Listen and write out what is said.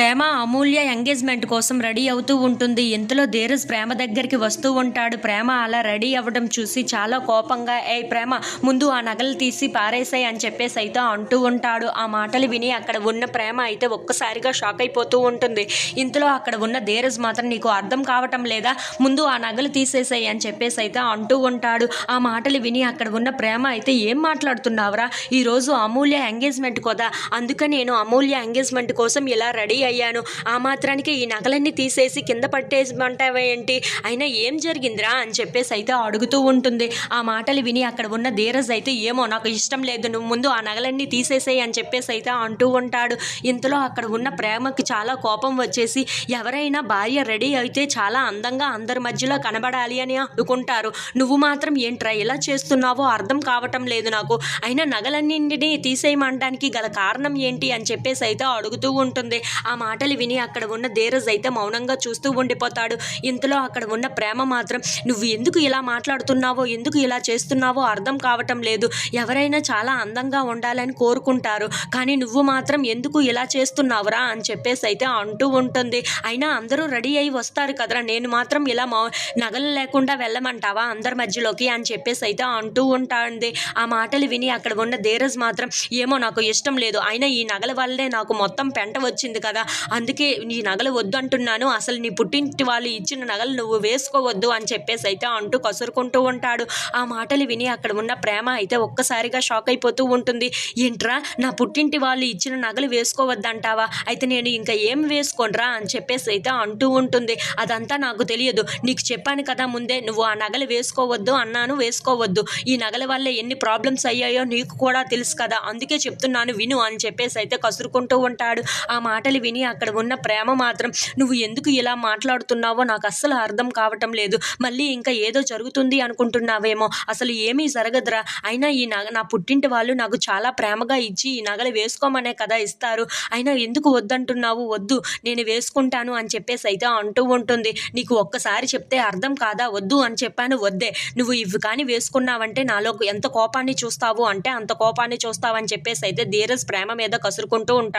ప్రేమ అమూల్య engagement కోసం ready అవుతూ ఉంటుంది. ఇంతలో ధీరజ్ ప్రేమ దగ్గరికి వస్తూ ఉంటాడు. ప్రేమ అలా రెడీ అవ్వడం చూసి చాలా కోపంగా ఏ ప్రేమ ముందు ఆ నగలు తీసి పారేసాయి అని చెప్పేసి అయితే అంటూ ఉంటాడు. ఆ మాటలు విని అక్కడ ఉన్న ప్రేమ అయితే ఒక్కసారిగా షాక్ అయిపోతూ ఉంటుంది. ఇంతలో అక్కడ ఉన్న ధీరజ్ మాత్రం నీకు అర్థం కావటం లేదా? ముందు ఆ నగలు తీసేసాయి అని చెప్పేసి అయితే అంటూ ఉంటాడు. ఆ మాటలు విని అక్కడ ఉన్న ప్రేమ అయితే ఏం మాట్లాడుతున్నావురా? ఈరోజు అమూల్య ఎంగేజ్మెంట్ కదా? అందుకని నేను అమూల్య ఎంగేజ్మెంట్ కోసం ఇలా రెడీ అయ్యాను. ఆ మాత్రానికి ఈ నగలన్నీ తీసేసి కింద పట్టేసమంటావా ఏంటి? అయినా ఏం జరిగిందిరా అని చెప్పేసి అయితే అడుగుతూ ఉంటుంది. ఆ మాటలు విని అక్కడ ఉన్న ధీరజ్ అయితే ఏమో నాకు ఇష్టం లేదు నువ్వు ముందు ఆ నగలన్నీ తీసేసేయి అని చెప్పేసి అయితే అంటూ ఉంటాడు. ఇంతలో అక్కడ ఉన్న ప్రేమకి చాలా కోపం వచ్చేసి ఎవరైనా భార్య రెడీ అయితే చాలా అందంగా అందరి మధ్యలో కనబడాలి అని అనుకుంటారు. నువ్వు మాత్రం ఏంట్రా ఎలా చేస్తున్నావో అర్థం కావటం లేదు నాకు. అయినా నగలన్నింటినీ తీసేయమంటానికి గల కారణం ఏంటి? అని చెప్పేసి అయితే అడుగుతూ ఉంటుంది. ఆ ఆ మాటలు విని అక్కడ ఉన్న ధీరజ్ అయితే మౌనంగా చూస్తూ ఉండిపోతాడు. ఇంతలో అక్కడ ఉన్న ప్రేమ మాత్రం నువ్వు ఎందుకు ఇలా మాట్లాడుతున్నావో ఎందుకు ఇలా చేస్తున్నావో అర్థం కావటం లేదు. ఎవరైనా చాలా అందంగా ఉండాలని కోరుకుంటారు. కానీ నువ్వు మాత్రం ఎందుకు ఇలా చేస్తున్నావురా? అని చెప్పేసి అయితే అంటూ ఉంటుంది. అయినా అందరూ రెడీ అయి వస్తారు కదరా. నేను మాత్రం ఇలా మౌ నగలు లేకుండా వెళ్ళమంటావా అందరి మధ్యలోకి? అని చెప్పేసి అయితే అంటూ ఉంటుంది. ఆ మాటలు విని అక్కడ ఉన్న ధీరజ్ మాత్రం ఏమో నాకు ఇష్టం లేదు. అయినా ఈ నగల వల్లే నాకు మొత్తం పెంట వచ్చింది కదా. అందుకే నీ నగలు వద్దు అంటున్నాను. అసలు నీ పుట్టింటి వాళ్ళు ఇచ్చిన నగలు నువ్వు వేసుకోవద్దు అని చెప్పేసి అయితే అంటూ కసురుకుంటూ ఉంటాడు. ఆ మాటలు విని అక్కడ ఉన్న ప్రేమ అయితే ఒక్కసారిగా షాక్ అయిపోతూ ఉంటుంది. ఏంట్రా నా పుట్టింటి వాళ్ళు ఇచ్చిన నగలు వేసుకోవద్దంటావా? అయితే నేను ఇంకా ఏం వేసుకోనరా అని చెప్పేసి అయితే అంటూ ఉంటుంది. అదంతా నాకు తెలియదు. నీకు చెప్పాను కదా ముందే నువ్వు ఆ నగలు వేసుకోవద్దు అన్నాను వేసుకోవద్దు. ఈ నగల వల్ల ఎన్ని ప్రాబ్లమ్స్ అయ్యాయో నీకు కూడా తెలుసు కదా. అందుకే చెప్తున్నాను విను అని చెప్పేసి అయితే కసురుకుంటూ ఉంటాడు. ఆ మాటలు విని అక్కడ ఉన్న ప్రేమ మాత్రం నువ్వు ఎందుకు ఇలా మాట్లాడుతున్నావో నాకు అస్సలు అర్థం కావటం లేదు. మళ్ళీ ఇంకా ఏదో జరుగుతుంది అనుకుంటున్నావేమో. అసలు ఏమీ జరగదురా. అయినా ఈ నగ నా పుట్టింటి వాళ్ళు నాకు చాలా ప్రేమగా ఇచ్చి ఈ నగలు వేసుకోమనే కదా ఇస్తారు. అయినా ఎందుకు వద్దంటున్నావు? వద్దు. నేను వేసుకుంటాను అని చెప్పేసి అయితే అంటూ ఉంటుంది. నీకు ఒక్కసారి చెప్తే అర్థం కాదా? వద్దు అని చెప్పాను. వద్దే. నువ్వు ఇవి కానీ వేసుకున్నావంటే నాలో ఎంత కోపాన్ని చూస్తావు? అంటే అంత కోపాన్ని చూస్తావని చెప్పేసి అయితే ధీరజ్ ప్రేమ మీద కసురుకుంటూ ఉంటాడు.